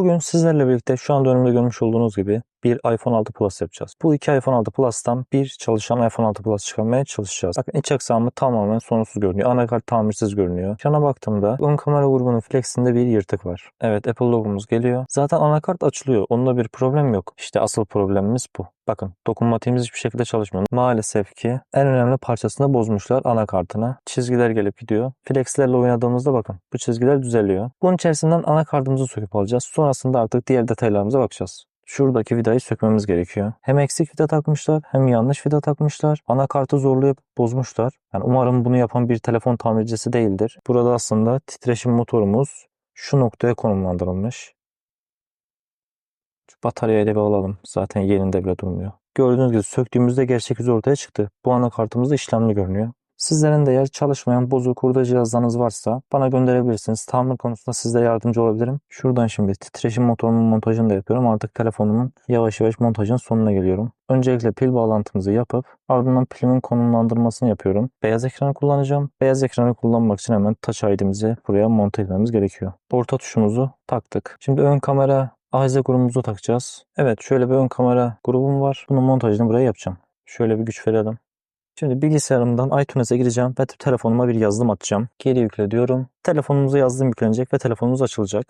Bugün sizlerle birlikte şu anda önümde görmüş olduğunuz gibi bir iPhone 6 Plus yapacağız. Bu iki iPhone 6 Plus'tan bir çalışan iPhone 6 Plus çıkarmaya çalışacağız. Bakın iç aksamı tamamen sorunsuz görünüyor. Anakart tamirsiz görünüyor. Yana baktığımda ön kamera grubunun flexinde bir yırtık var. Evet Apple logomuz geliyor. Zaten anakart açılıyor. Onda bir problem yok. İşte asıl problemimiz bu. Bakın dokunmatiğimiz hiçbir şekilde çalışmıyor. Maalesef ki en önemli parçasını bozmuşlar anakartına. Çizgiler gelip gidiyor. Flexlerle oynadığımızda bakın bu çizgiler düzeliyor. Bunun içerisinden anakartımızı söküp alacağız. Sonrasında artık diğer detaylarımıza bakacağız. Şuradaki vidayı sökmemiz gerekiyor. Hem eksik vida takmışlar hem yanlış vida takmışlar. Anakartı zorlayıp bozmuşlar. Yani umarım bunu yapan bir telefon tamircisi değildir. Burada aslında titreşim motorumuz şu noktaya konumlandırılmış. Şu bataryayı da bir alalım. Zaten yerinde bile durmuyor. Gördüğünüz gibi söktüğümüzde gerçek yüzü ortaya çıktı. Bu anakartımız da işlemli görünüyor. Sizlerin de eğer çalışmayan bozuk hurda cihazlarınız varsa bana gönderebilirsiniz. Tamir konusunda size yardımcı olabilirim. Şuradan şimdi titreşim motorumun montajını da yapıyorum. Artık telefonumun yavaş yavaş montajın sonuna geliyorum. Öncelikle pil bağlantımızı yapıp ardından pilimin konumlandırmasını yapıyorum. Beyaz ekranı kullanacağım. Beyaz ekranı kullanmak için hemen Touch ID'mizi buraya monte etmemiz gerekiyor. Orta tuşumuzu taktık. Şimdi ön kamera AHZ grubumuzu takacağız. Evet şöyle bir ön kamera grubum var. Bunun montajını buraya yapacağım. Şöyle bir güç verelim. Şimdi bilgisayarımdan iTunes'e gireceğim ve telefonuma bir yazılım atacağım. Geri yükle diyorum. Telefonumuza yazılım yüklenecek ve telefonumuz açılacak.